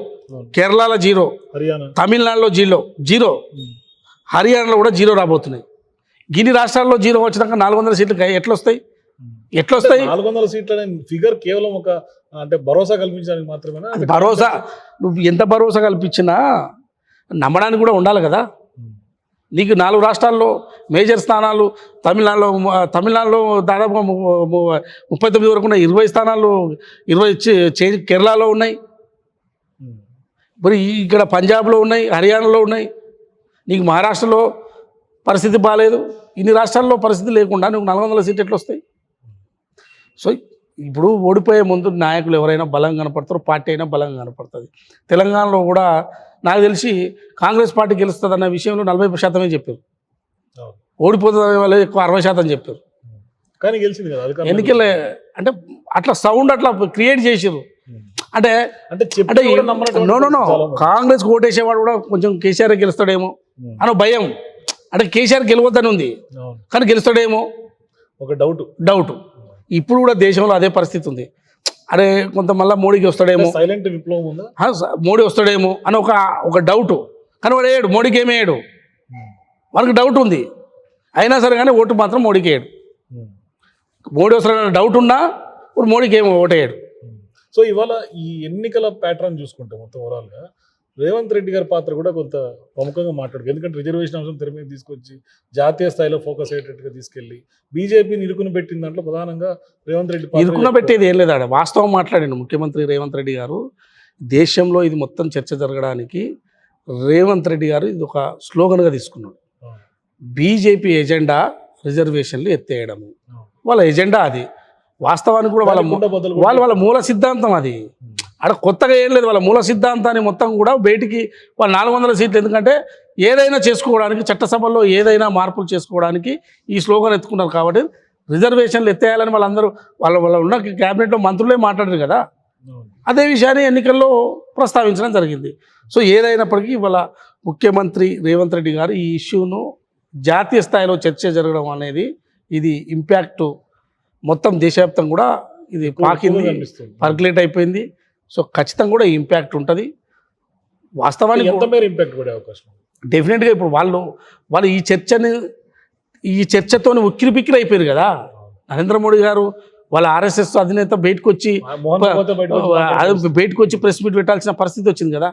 కేరళలో జీరో హర్యానా. తమిళనాడులో జీరో జీరో. హర్యానాలో కూడా జీరో రాబోతున్నాయి. గిన్ని రాష్ట్రాల్లో జీరో వచ్చినాక నాలుగు వందల సీట్లు గా- ఎట్లా వస్తాయి ఎట్లా వస్తాయి నాలుగు వందల సీట్ల ఫిగర్ కేవలం ఒక అంటే భరోసా కల్పించడానికి మాత్రమేనా? భరోసా నువ్వు ఎంత భరోసా కల్పించినా నమ్మడానికి కూడా ఉండాలి కదా. నీకు నాలుగు రాష్ట్రాల్లో మేజర్ స్థానాలు తమిళనాడులో తమిళనాడులో దాదాపు ముప్పై తొమ్మిది వరకు ఉన్నాయి. ఇరవై స్థానాలు ఇరవై కేరళలో ఉన్నాయి. మరి ఇక్కడ పంజాబ్లో ఉన్నాయి హర్యానాలో ఉన్నాయి. నీకు మహారాష్ట్రలో పరిస్థితి బాగాలేదు ఇన్ని రాష్ట్రాల్లో పరిస్థితి లేకుండా నువ్వు నాలుగు వందల సీట్లు ఎట్లా వస్తాయి సో ఇప్పుడు ఓడిపోయే ముందు నాయకులు ఎవరైనా బలంగా కనపడతారో పార్టీ అయినా బలంగా కనపడుతుంది తెలంగాణలో కూడా నాకు తెలిసి కాంగ్రెస్ పార్టీ గెలుస్తుంది అన్న విషయంలో నలభై శాతమే చెప్పారు. ఓడిపోతుంది వాళ్ళు ఎక్కువ అరవై శాతం చెప్పారు కానీ గెలిచింది కదా ఎన్నికలే అంటే అట్లా సౌండ్ అట్లా క్రియేట్ చేసారు. అంటే అంటే అంటే నో నో నో. కాంగ్రెస్ ఓటేసేవాడు కూడా కొంచెం కేసీఆర్ గెలుస్తాడేమో. అని భయం అంటే కేసీఆర్ గెలవద్దని ఉంది. కానీ గెలుస్తాడేమో ఒక డౌట్ డౌట్ ఇప్పుడు కూడా దేశంలో అదే పరిస్థితి ఉంది అరే కొంత మళ్ళీ మోడీకి వస్తాడేమో సైలెంట్ విప్లవం మోడీ వస్తాడేమో అని ఒక ఒక డౌట్ కానీ వాడు వేయడు మోడీకి ఏమి వేయడు. మనకు డౌట్ ఉంది అయినా సరే కానీ ఓటు మాత్రం మోడీకి వేయడు. మోడీ వస్తాడన్న డౌట్ ఉన్నా ఇప్పుడు మోడీకి ఏమో ఓటేయడు. సో ఇవాళ ఈ ఎన్నికల ప్యాటర్న్ చూసుకుంటే మొత్తం ఓవరాల్గా రేవంత్ రెడ్డి గారి పాత్ర కూడా కొంత ప్రముఖంగా మాట్లాడు ఎందుకంటే రిజర్వేషన్ అంశం తెర మీద తీసుకొచ్చి జాతీయ స్థాయిలో ఫోకస్ అయ్యేటట్టుగా తీసుకెళ్ళి బీజేపీని ఇరుకుని పెట్టిన దాంట్లో ప్రధానంగా రేవంత్ రెడ్డి పాత్ర ఇరుకున్న పెట్టేది ఏం లేదు వాస్తవం మాట్లాడిండు ముఖ్యమంత్రి రేవంత్ రెడ్డి గారు. దేశంలో ఇది మొత్తం చర్చ జరగడానికి రేవంత్ రెడ్డి గారు ఇది ఒక స్లోగన్గా తీసుకున్నాడు. బీజేపీ ఎజెండా రిజర్వేషన్లు ఎత్తేయడము. వాళ్ళ ఎజెండా అది. వాస్తవానికి కూడా వాళ్ళ వాళ్ళ వాళ్ళ మూల సిద్ధాంతం అది. అక్కడ కొత్తగా ఏం లేదు వాళ్ళ మూల సిద్ధాంతాన్ని మొత్తం కూడా బయటికి వాళ్ళ నాలుగు వందల సీట్లు ఎందుకంటే ఏదైనా చేసుకోవడానికి చట్టసభల్లో ఏదైనా మార్పులు చేసుకోవడానికి ఈ స్లోగన్ ఎత్తుకున్నారు కాబట్టి రిజర్వేషన్లు ఎత్తేయాలని వాళ్ళందరూ వాళ్ళ వాళ్ళ ఉన్న క్యాబినెట్లో మంత్రులే మాట్లాడారు కదా. అదే విషయాన్ని ఎన్నికల్లో ప్రస్తావించడం జరిగింది సో ఏదైనప్పటికీ వాళ్ళ ముఖ్యమంత్రి రేవంత్ రెడ్డి గారు ఈ ఇష్యూను జాతీయ స్థాయిలో చర్చ జరగడం అనేది ఇది ఇంపాక్ట్ మొత్తం దేశవ్యాప్తంగా కూడా ఇది పాకింది. పర్కులేట్ అయిపోయింది సో ఖచ్చితంగా కూడా ఇంపాక్ట్ ఉంటుంది. వాస్తవానికి ఎంత మేర ఇంపాక్ట్ పడే అవకాశం? డెఫినెట్గా ఇప్పుడు వాళ్ళు వాళ్ళు ఈ చర్చని ఈ చర్చతోని ఉక్కిరి పిక్కిరి అయిపోయారు కదా. నరేంద్ర మోడీ గారు వాళ్ళ ఆర్ఎస్ఎస్ అధినేత బయటకు వచ్చి బయటకు వచ్చి ప్రెస్ మీట్ పెట్టాల్సిన పరిస్థితి వచ్చింది కదా.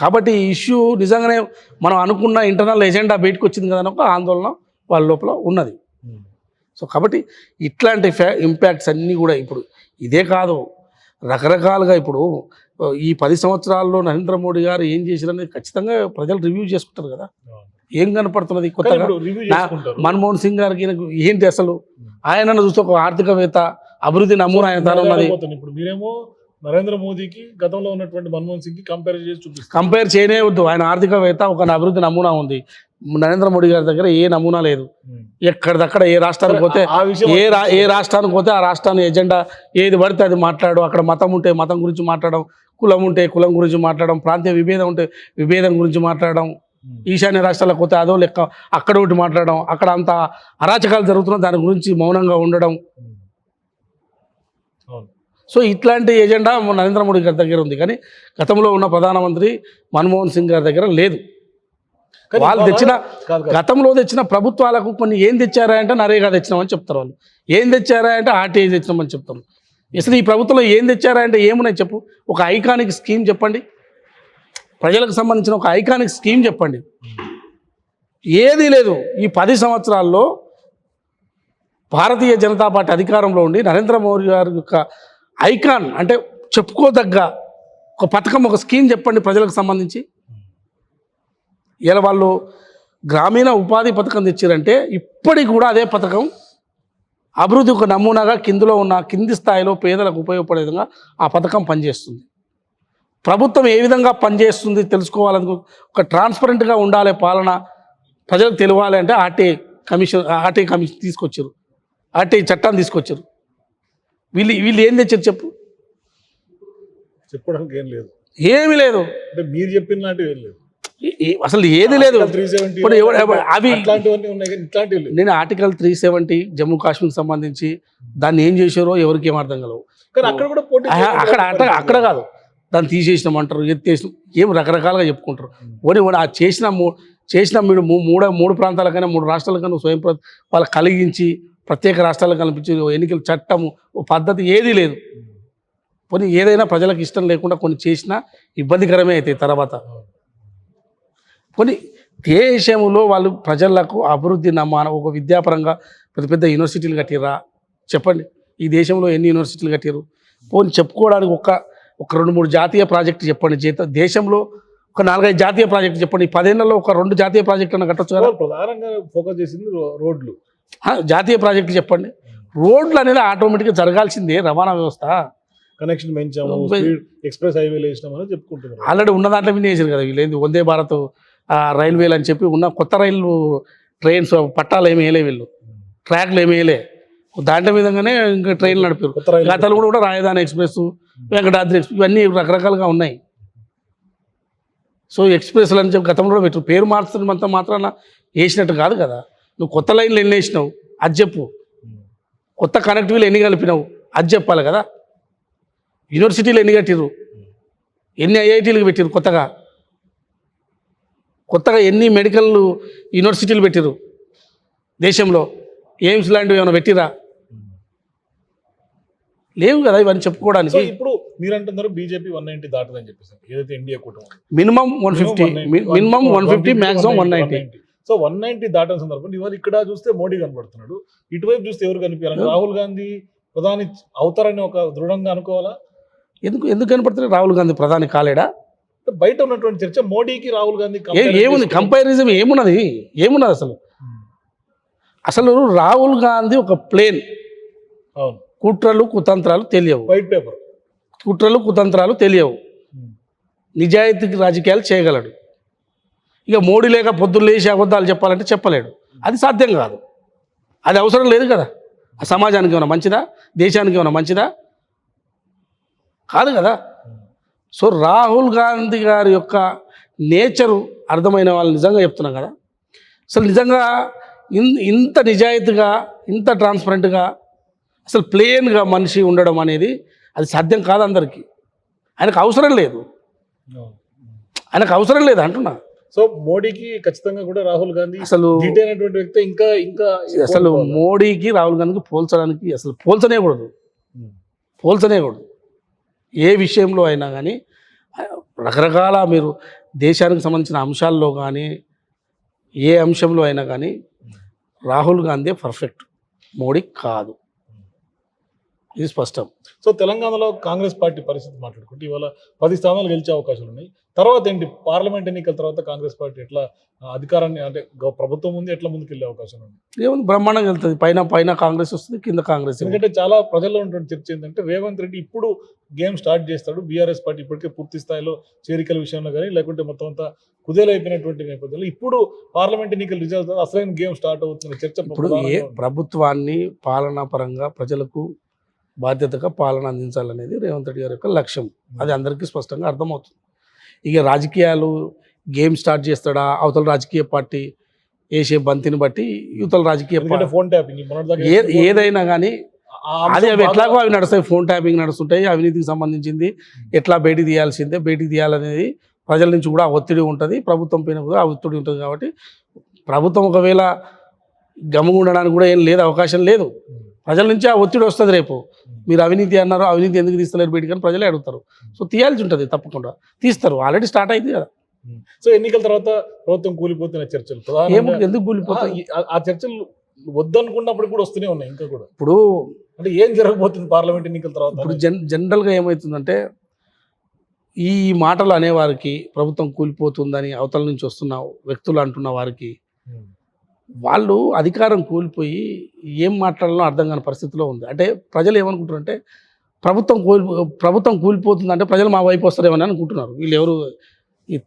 కాబట్టి ఈ ఇష్యూ నిజంగానే మనం అనుకున్న ఇంటర్నల్ ఎజెండా బయటకు వచ్చింది కదా అని ఒక ఆందోళన వాళ్ళ లోపల ఉన్నది. సో కాబట్టి ఇట్లాంటి ఫ్యా ఇంపాక్ట్స్ అన్నీ కూడా ఇప్పుడు ఇదే కాదు. రకరకాలుగా ఇప్పుడు ఈ పది సంవత్సరాల్లో నరేంద్ర మోడీ గారు ఏం చేశారనేది ఖచ్చితంగా ప్రజలు రివ్యూ చేసుకుంటారు కదా. ఏం కనపడుతున్నది కానీ కొత్తగా మన్మోహన్ సింగ్ గారికి ఏంటి అసలు? ఆయన చూస్తే ఒక ఆర్థికవేత్త అభివృద్ధి నమూనా ఆయన తాను ఉన్నది. ఇప్పుడు మీరేమో నరేంద్ర మోదీకి గతంలో ఉన్నటువంటి మన్మోహన్ సింగ్కి కంపేర్ చేసి చూపిస్తారు కంపేర్ చేయనే వద్దు. ఆయన ఆర్థికవేత్త ఒక అభివృద్ధి నమూనా ఉంది. నరేంద్ర మోడీ గారి దగ్గర ఏ నమూనా లేదు. ఎక్కడిదక్కడ ఏ రాష్ట్రానికి పోతే ఏ రా ఏ రాష్ట్రానికి పోతే ఆ రాష్ట్రాన్ని ఎజెండా ఏది పడితే అది మాట్లాడు అక్కడ మతం ఉంటే మతం గురించి మాట్లాడడం కులం ఉంటే కులం గురించి మాట్లాడడం ప్రాంతీయ విభేదం ఉంటే విభేదం గురించి మాట్లాడడం. ఈశాన్య రాష్ట్రాలకు పోతే అదో లెక్క అక్కడ ఒకటి మాట్లాడడం అక్కడ అంత అరాచకాలు జరుగుతున్నా దాని గురించి మౌనంగా ఉండడం. సో ఇట్లాంటి ఎజెండా నరేంద్ర మోడీ గారి దగ్గర ఉంది. కానీ గతంలో ఉన్న ప్రధానమంత్రి మన్మోహన్ సింగ్ గారి దగ్గర లేదు. వాళ్ళు తెచ్చిన. గతంలో తెచ్చిన ప్రభుత్వాలకు కొన్ని ఏం తెచ్చారా అంటే నరేగా తెచ్చినామని చెప్తారు వాళ్ళు. ఏం తెచ్చారా అంటే ఆర్టీఐ తెచ్చినామని చెప్తారు. అసలు ఈ ప్రభుత్వంలో ఏం తెచ్చారా అంటే ఏమున్నాయి చెప్పు. ఒక ఐకానిక్ స్కీమ్ చెప్పండి. ప్రజలకు సంబంధించిన ఒక ఐకానిక్ స్కీమ్ చెప్పండి. ఏదీ లేదు. ఈ పది సంవత్సరాల్లో భారతీయ జనతా పార్టీ అధికారంలో ఉండి నరేంద్ర మోడీ గారి యొక్క ఐకాన్ అంటే చెప్పుకోదగ్గ ఒక పథకం ఒక స్కీమ్ చెప్పండి ప్రజలకు సంబంధించి. ఇలా వాళ్ళు గ్రామీణ ఉపాధి పథకం తెచ్చారంటే ఇప్పటికి కూడా అదే పథకం అభివృద్ధి ఒక నమూనాగా కిందలో ఉన్న కింది స్థాయిలో పేదలకు ఉపయోగపడే విధంగా ఆ పథకం పనిచేస్తుంది. ప్రభుత్వం ఏ విధంగా పనిచేస్తుంది తెలుసుకోవాలని ఒక ట్రాన్స్పరెంట్గా ఉండాలి పాలన ప్రజలకు తెలియాలి అంటే ఆర్టీఐ కమిషన్ ఆర్టీఐ కమిషన్ తీసుకొచ్చారు. ఆర్టీఐ చట్టాన్ని తీసుకొచ్చారు. వీళ్ళు వీళ్ళు ఏం తెచ్చారు చెప్పు? చెప్పడానికి ఏం లేదు. ఏమీ లేదు. అంటే మీరు చెప్పిన లాంటివి ఏం లేదు. అసలు ఏది లేదు. ఇప్పుడు అవి నేను ఆర్టికల్ త్రీ సెవెంటీ జమ్మూ కాశ్మీర్కి సంబంధించి దాన్ని ఏం చేశారో ఎవరికి ఏం అర్థం కలవు కానీ అక్కడ అక్కడ కాదు. దాన్ని తీసేసినామంటారు ఎత్తేసినాం. ఏం రకరకాలుగా చెప్పుకుంటారు. ఓని ఆ చేసిన మూ చేసిన మీరు మూడ మూడు ప్రాంతాలకైనా మూడు రాష్ట్రాలకైనా స్వయం వాళ్ళకి కలిగించి ప్రత్యేక రాష్ట్రాలకు కల్పించి ఎన్నికల చట్టము పద్ధతి ఏదీ లేదు. పోనీ ఏదైనా ప్రజలకు ఇష్టం లేకుండా కొన్ని చేసినా ఇబ్బందికరమే అవుతాయి తర్వాత. కొన్ని దేశంలో వాళ్ళు ప్రజలకు అభివృద్ధి నమ్మాన ఒక విద్యాపరంగా పెద్ద పెద్ద యూనివర్సిటీలు కట్టిర్రా? చెప్పండి. ఈ దేశంలో ఎన్ని యూనివర్సిటీలు కట్టారు పోనీ చెప్పుకోవడానికి ఒక ఒక రెండు మూడు జాతీయ ప్రాజెక్టు చెప్పండి. జీత దేశంలో ఒక నాలుగైదు జాతీయ ప్రాజెక్టు చెప్పండి. ఈ పదేళ్ళలో ఒక రెండు జాతీయ ప్రాజెక్టు అన్న కట్టొచ్చు కదా? ప్రధానంగా ఫోకస్ చేసింది రోడ్లు. జాతీయ ప్రాజెక్టు చెప్పండి. రోడ్లు అనేది ఆటోమేటిక్గా జరగాల్సిందే రవాణా వ్యవస్థ. కనెక్షన్ పెంచాము ఎక్స్ప్రెస్ హైవేలు వేసినామని చెప్పుకుంటున్నారు. ఆల్రెడీ ఉన్న దాంట్లో విని చేశారు కదా వీళ్ళు. వందే భారత్ రైల్వేలు అని చెప్పి ఉన్న కొత్త రైలు ట్రైన్స్ పట్టాలు ఏమి వేయలే వీళ్ళు. ట్రాక్లు ఏమి వేయలే. దాంట్లో విధంగానే ఇంకా ట్రైన్లు నడిపారు. గతాలు కూడా కూడా రాజధాని ఎక్స్ప్రెస్ వెంకటాద్రి ఎక్స్ప్రెస్ ఇవన్నీ రకరకాలుగా ఉన్నాయి. సో ఎక్స్ప్రెస్లు అని చెప్పి గతంలో కూడా పెట్టు పేరు మార్చడంత మాత్రాన వేసినట్టు కాదు కదా. నువ్వు కొత్త లైన్లు ఎన్ని వేసినావు? అది చెప్పు. కొత్త కనెక్టివ్లు ఎన్ని కలిపినావు? అది చెప్పాలి కదా. యూనివర్సిటీలు ఎన్ని కట్టిర్రు? ఎన్ని ఐఐటీలకు పెట్టిర్రు కొత్తగా? కొత్తగా ఎన్ని మెడికల్ యూనివర్సిటీలు పెట్టిర్రు? దేశంలో. ఎయిమ్స్ లాంటివి ఏమైనా పెట్టిరా? లేవు కదా ఇవన్నీ చెప్పుకోవడానికి. ఇప్పుడు మీరు అంటున్నారు బీజేపీ వన్ నైన్టీ దాటదని చెప్పేసి. ఏదైతే ఇండియా కూటమి minimum one fifty. Minimum one fifty maximum one ninety so one ninety దాటని సందర్భంలో ఇవాళ ఇక్కడ చూస్తే మోడీ కనబడుతున్నాడు. ఇటువైపు చూస్తే ఎవరు కనిపించారు రాహుల్ గాంధీ ప్రధాని అవుతారని ఒక దృఢంగా అనుకోవాలా? ఎందుకు ఎందుకు కనపడుతుంది రాహుల్ గాంధీ ప్రధాని కాలేడా? బయట ఉన్నటువంటి చర్చ మోడీకి రాహుల్ గాంధీ ఏముంది? కంపారిజం ఏమున్నది? ఏమున్నది అసలు? అసలు రాహుల్ గాంధీ ఒక ప్లేన్. అవును. కుట్రలు కుతంత్రాలు తెలియవు. వైట్ పేపర్ కుట్రలు కుతంత్రాలు తెలియవు. నిజాయితీకి రాజకీయాలు చేయగలడు. ఇక మోడీ లేక పొద్దున్న లేచి అబద్ధాలు చెప్పాలంటే చెప్పలేడు. అది సాధ్యం కాదు. అది అవసరం లేదు కదా. ఆ సమాజానికి ఏమైనా మంచిదా? దేశానికి ఏమైనా మంచిదా? కాదు కదా. సో రాహుల్ గాంధీ గారి యొక్క నేచరు అర్థమైన వాళ్ళు నిజంగా చెప్తున్నాం కదా. అసలు నిజంగా ఇన్ ఇంత నిజాయితీగా ఇంత ట్రాన్స్పరెంట్గా అసలు ప్లేన్గా మనిషి ఉండడం అనేది అది సాధ్యం కాదు అందరికీ. ఆయనకు అవసరం లేదు. ఆయనకు అవసరం లేదు అంటున్నా. సో మోడీకి ఖచ్చితంగా కూడా రాహుల్ గాంధీ అసలు వ్యక్తి ఇంకా ఇంకా అసలు మోడీకి రాహుల్ గాంధీకి పోల్చడానికి అసలు పోల్చనేకూడదు పోల్చనేకూడదు ఏ విషయంలో అయినా కానీ రకరకాల మీరు దేశానికి సంబంధించిన అంశాల్లో కానీ ఏ అంశంలో అయినా కానీ రాహుల్ గాంధీ పర్ఫెక్ట్ మోడీ కాదు. ఇది స్పష్టం. సో తెలంగాణలో కాంగ్రెస్ పార్టీ పరిస్థితి మాట్లాడుకుంటే ఇవాళ పది స్థానాలు గెలిచే అవకాశాలు ఉన్నాయి. తర్వాత ఏంటి? పార్లమెంట్ ఎన్నికల తర్వాత కాంగ్రెస్ పార్టీ ఎట్లా అధికారాన్ని అంటే ప్రభుత్వం ముందు ఎట్లా ముందుకు వెళ్ళే అవకాశం ఉంది ఏముంది? బ్రహ్మాండంగా వెళ్తుంది. పైన పైన కాంగ్రెస్ వస్తుంది కింద కాంగ్రెస్ ఎందుకంటే చాలా ప్రజల్లో ఉన్నటువంటి చర్చ ఏంటంటే రేవంత్ రెడ్డి ఇప్పుడు గేమ్ స్టార్ట్ చేస్తాడు. బీఆర్ఎస్ పార్టీ ఇప్పటికే పూర్తి స్థాయిలో చేరికల విషయంలో కానీ లేకుంటే మొత్తం అంతా కుదేలైపోయినటువంటి నేపథ్యంలో ఇప్పుడు పార్లమెంట్ ఎన్నికల రిజల్ట్ అసలైన గేమ్ స్టార్ట్ అవుతుంది చర్చ ఇప్పుడు ఏ ఉంది. ప్రభుత్వాన్ని పాలనా పరంగా ప్రజలకు బాధ్యతగా పాలన అందించాలనేది రేవంత్ రెడ్డి గారి యొక్క లక్ష్యం. అది అందరికీ స్పష్టంగా అర్థమవుతుంది. ఇక రాజకీయాలు గేమ్ స్టార్ట్ చేస్తాడా? అవతల రాజకీయ పార్టీ వేసే బంతిని బట్టి యువతల రాజకీయ ఫోన్ ట్యాపింగ్ ఏదైనా కానీ అది అవి ఎట్లాగో అవి నడుస్తాయి. ఫోన్ ట్యాపింగ్ నడుస్తుంటాయి. అవినీతికి సంబంధించింది ఎట్లా బయటికి తీయాల్సిందే? బయటికి తీయాలనేది ప్రజల నుంచి కూడా ఒత్తిడి ఉంటుంది. ప్రభుత్వం పైన కూడా ఆ ఒత్తిడి ఉంటుంది కాబట్టి ప్రభుత్వం ఒకవేళ గమ్ముగా ఉండడానికి కూడా ఏం లేదు అవకాశం లేదు. ప్రజల నుంచి ఆ ఒత్తిడి వస్తుంది రేపు. మీరు అవినీతి అన్నారు అవినీతి ఎందుకు తీస్తలేరు బయటికి అని ప్రజలే అడుగుతారు. సో తీయాల్సి ఉంటుంది తప్పకుండా. తీస్తారు. ఆల్రెడీ స్టార్ట్ అయింది కదా. సో ఎన్నికల తర్వాత ప్రభుత్వం కూలిపోతున్న చర్చలు. ఏం ప్రధానంగా ఎందుకు కూలిపోతాయి? ఆ- చర్చలు వద్దనుకున్నప్పుడు కూడా వస్తూనే ఉన్నాయి ఇంకా కూడా. ఇప్పుడు అంటే ఏం జరగబోతుంది పార్లమెంట్ ఎన్నికల తర్వాత? ఇప్పుడు జన్ జనరల్గా ఏమవుతుందంటే ఈ మాటలు అనేవారికి ప్రభుత్వం కూలిపోతుందని అవతల నుంచి వస్తున్న వ్యక్తులు అంటున్న వారికి. వాళ్ళు అధికారం కూలిపోయి ఏం మాట్లాడాలో అర్థం కాని పరిస్థితిలో ఉంది. అంటే ప్రజలు ఏమనుకుంటారంటే ప్రభుత్వం కూలి ప్రభుత్వం కూలిపోతుందంటే ప్రజలు మా వైపు వస్తారేమని అనుకుంటున్నారు. వీళ్ళు ఎవరు ఈ-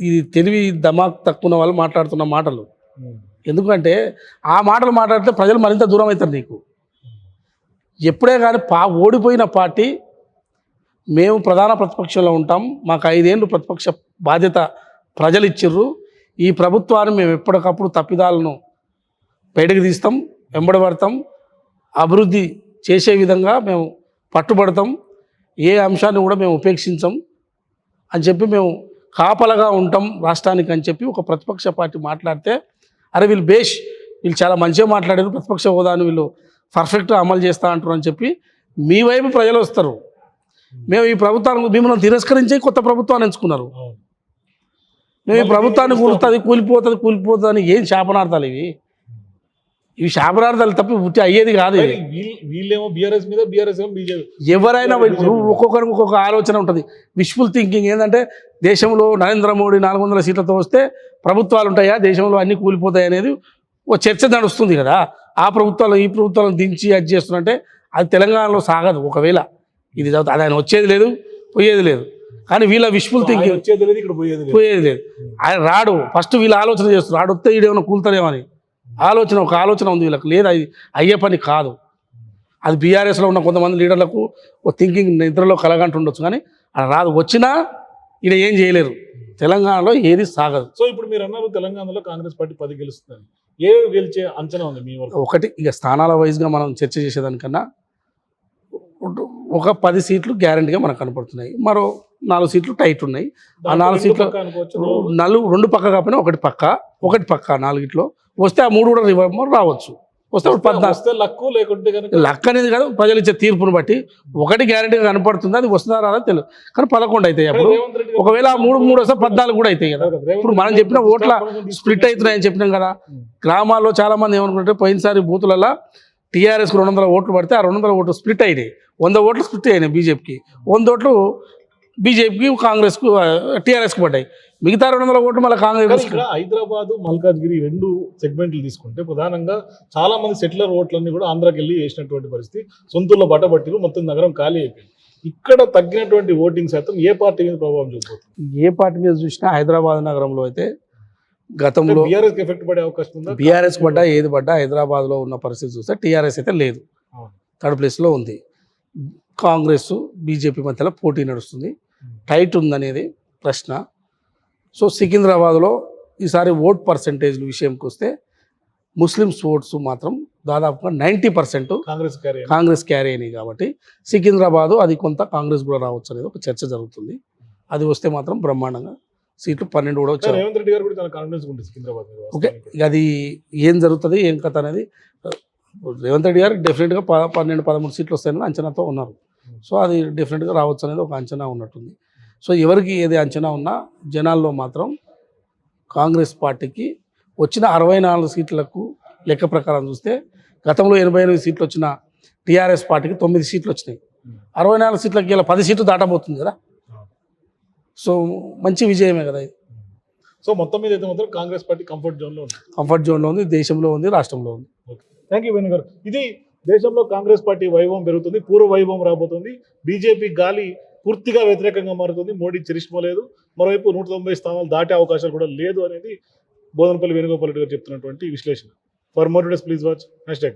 ఇది తెలివి దమాక్ తక్కువ వాళ్ళు మాట్లాడుతున్న మాటలు. ఎందుకంటే ఆ మాటలు మాట్లాడితే ప్రజలు మరింత దూరం అవుతారు నీకు. ఎప్పుడే కానీ పా ఓడిపోయిన పార్టీ మేము ప్రధాన ప్రతిపక్షంలో ఉంటాం. మాకు ఐదేళ్ళు ప్రతిపక్ష బాధ్యత ప్రజలు ఇచ్చిర్రు. ఈ ప్రభుత్వాన్ని మేము ఎప్పటికప్పుడు తప్పిదాలను బయటకు తీస్తాం వెంబడబడతాం అభివృద్ధి చేసే విధంగా మేము పట్టుబడతాం ఏ అంశాన్ని కూడా మేము ఉపేక్షించం అని చెప్పి మేము కాపలగా ఉంటాం రాష్ట్రానికి అని చెప్పి ఒక ప్రతిపక్ష పార్టీ మాట్లాడితే అరే వీళ్ళు బేష్ వీళ్ళు చాలా మంచిగా మాట్లాడారు ప్రతిపక్ష హోదాను వీళ్ళు పర్ఫెక్ట్గా అమలు చేస్తా అంటారు అని చెప్పి మీ వైపు ప్రజలు వస్తారు. మేము ఈ ప్రభుత్వాన్ని మిమ్మల్ని తిరస్కరించే కొత్త ప్రభుత్వాన్ని ఎంచుకున్నారు. మళ్ళీ ప్రభుత్వాన్ని కూలుతుంది కూలిపోతుంది కూలిపోతుంది అని ఏం శాపనార్థాలు ఇవి? ఇవి శాపనార్థాలు తప్పి ఉట్టి అయ్యేది కాదు వీళ్ళేమో బీఆర్ఎస్ మీద బీఆర్ఎస్ ఎవరైనా ఒక్కొక్కరికి ఒక్కొక్క ఆలోచన ఉంటుంది. విష్ఫుల్ థింకింగ్ ఏంటంటే దేశంలో నరేంద్ర మోడీ నాలుగు వందల సీట్లతో వస్తే ప్రభుత్వాలు ఉంటాయా? దేశంలో అన్ని కూలిపోతాయి అనేది ఓ చర్చ నడుస్తుంది కదా. ఆ ప్రభుత్వాలు ఈ ప్రభుత్వాలను దించి అది చేస్తున్నట్టే అది తెలంగాణలో సాగదు ఒకవేళ. ఇది అది ఆయన వచ్చేది లేదు పోయేది లేదు. కానీ వీళ్ళ విష్ఫుల్ థింకింగ్ వచ్చేది లేదు ఇక్కడ పోయేది లేదు. పోయేది లేదు. ఆయన రాడు. ఫస్ట్ వీళ్ళు ఆలోచన చేస్తారు రాడు వస్తే ఈడేమైనా కూలుతారేమని ఆలోచన ఒక ఆలోచన ఉంది వీళ్ళకి. లేదు అది అయ్యే పని కాదు. అది బీఆర్ఎస్లో ఉన్న కొంతమంది లీడర్లకు ఓ థింకింగ్ నిద్రలో కలగంటు ఉండొచ్చు కానీ అది రాదు. వచ్చినా ఈడ ఏం చేయలేరు. తెలంగాణలో ఏది సాగదు. సో ఇప్పుడు మీరు అన్నారు తెలంగాణలో కాంగ్రెస్ పార్టీ పది గెలుస్తుందని. ఏ గెలిచే అంచనా ఉంది మీ ఒకటి ఇక స్థానాల వైజ్గా మనం చర్చ చేసేదానికన్నా ఒక పది సీట్లు గ్యారంటీగా మనకు కనపడుతున్నాయి. మరో నాలుగు సీట్లు టైట్ ఉన్నాయి. ఆ నాలుగు సీట్లు నలుగు రెండు పక్క కాకపోయినా ఒకటి పక్క ఒకటి పక్క నాలుగిట్లో. వస్తే ఆ మూడు కూడా రివర్స్ రావచ్చు. వస్తే పద్నాలుగు లక్కు లేకుంటే లక్ అనేది కాదు ప్రజలు ఇచ్చే తీర్పును బట్టి ఒకటి గ్యారెంటీగా కనపడుతుంది అది వస్తుందా రాదా తెలియదు కానీ పదకొండు అవుతాయి అప్పుడు. ఒకవేళ ఆ మూడు మూడు వస్తే పద్నాలుగు కూడా అవుతాయి కదా. ఇప్పుడు మనం చెప్పిన ఓట్ల స్ప్లిట్ అవుతున్నాయని చెప్పినాం కదా. గ్రామాల్లో చాలా మంది ఏమనుకుంటే పోయినసారి బూతులలో టీఆర్ఎస్కి రెండు వందల ఓట్లు పడితే ఆ రెండు వందల ఓట్లు స్ప్లిట్ అయినాయి. వంద ఓట్లు స్ప్లిట్ అయినాయి బీజేపీకి. వంద ఓట్లు బీజేపీకి కాంగ్రెస్కు టీఆర్ఎస్కి పడ్డాయి. మిగతా రెండు వందల ఓట్లు మళ్ళీ కాంగ్రెస్ హైదరాబాద్ మల్కాజ్గిరి రెండు సెగ్మెంట్లు తీసుకుంటే ప్రధానంగా చాలా మంది సెటిలర్ ఓట్లన్నీ కూడా ఆంధ్రాకి వెళ్ళి వేసినటువంటి పరిస్థితి. సొంతూరులో బట్టబట్టిలు మొత్తం నగరం ఖాళీ అయిపోయింది. ఇక్కడ తగ్గినటువంటి ఓటింగ్ శాతం ఏ పార్టీ మీద ప్రభావం చూపుతుంది ఏ పార్టీ మీద చూసినా హైదరాబాద్ నగరంలో అయితే గతంలో బీఆర్ఎస్ ఎఫెక్ట్ పడే అవకాశం ఉందా? బీఆర్ఎస్ పడ్డా ఏది పడ్డా హైదరాబాద్లో ఉన్న పరిస్థితి చూస్తే టీఆర్ఎస్ అయితే లేదు. థర్డ్ ప్లేస్లో ఉంది. కాంగ్రెస్ బీజేపీ మధ్యలో పోటీ నడుస్తుంది. టైట్ ఉందనేది ప్రశ్న. సో సికింద్రాబాద్లో ఈసారి ఓట్ పర్సంటేజ్ విషయంకి వస్తే ముస్లిమ్స్ ఓట్స్ మాత్రం దాదాపుగా ninety percent Congress carry Congress carry అయినాయి కాబట్టి సికింద్రాబాదు అది కొంత కాంగ్రెస్ కూడా రావచ్చు అనేది ఒక చర్చ జరుగుతుంది. అది వస్తే మాత్రం బ్రహ్మాండంగా సీట్లు పన్నెండు కూడా వచ్చాయి రేవంత్ రెడ్డి గారు కూడా చాలా కాన్ఫిడెన్స్ ఉంటుంది సికింద్రాబాద్ ఓకే. ఇక అది ఏం జరుగుతుంది ఏం కథ అనేది రేవంత్ రెడ్డి గారు డెఫినెట్గా పన్నెండు పదమూడు సీట్లు వస్తాయని అంచనాతో ఉన్నారు. సో అది డెఫినెట్గా రావచ్చు అనేది ఒక అంచనా ఉన్నట్టుంది. సో ఎవరికి ఏది అంచనా ఉన్నా జనాల్లో మాత్రం కాంగ్రెస్ పార్టీకి వచ్చిన అరవై నాలుగు సీట్లకు లెక్క ప్రకారం చూస్తే గతంలో ఎనభై ఎనిమిది సీట్లు వచ్చిన టీఆర్ఎస్ పార్టీకి తొమ్మిది సీట్లు వచ్చినాయి. అరవై నాలుగు సీట్లకి ఇలా పది సీట్లు దాటబోతుంది కదా. సో మంచి విజయమే కదా ఇది. సో మొత్తం మీద అయితే మాత్రం కాంగ్రెస్ పార్టీ కంఫర్ట్ జోన్లో ఉంది. కంఫర్ట్ జోన్లో ఉంది దేశంలో ఉంది రాష్ట్రంలో ఉంది. థ్యాంక్ యూ వేణు గారు ఇది దేశంలో కాంగ్రెస్ పార్టీ వైభవం పెరుగుతుంది పూర్వ వైభవం రాబోతుంది. బీజేపీ గాలి పూర్తిగా వ్యతిరేకంగా మారుతుంది. మోడీ చరిష్మా లేదు. మరోవైపు నూట తొంభై స్థానాలు దాటే అవకాశాలు కూడా లేదు అనేది బోధనపల్లి వేణుగోపాల్ రెడ్డి గారు చెప్తున్నటువంటి విశ్లేషణ. For more days please watch next day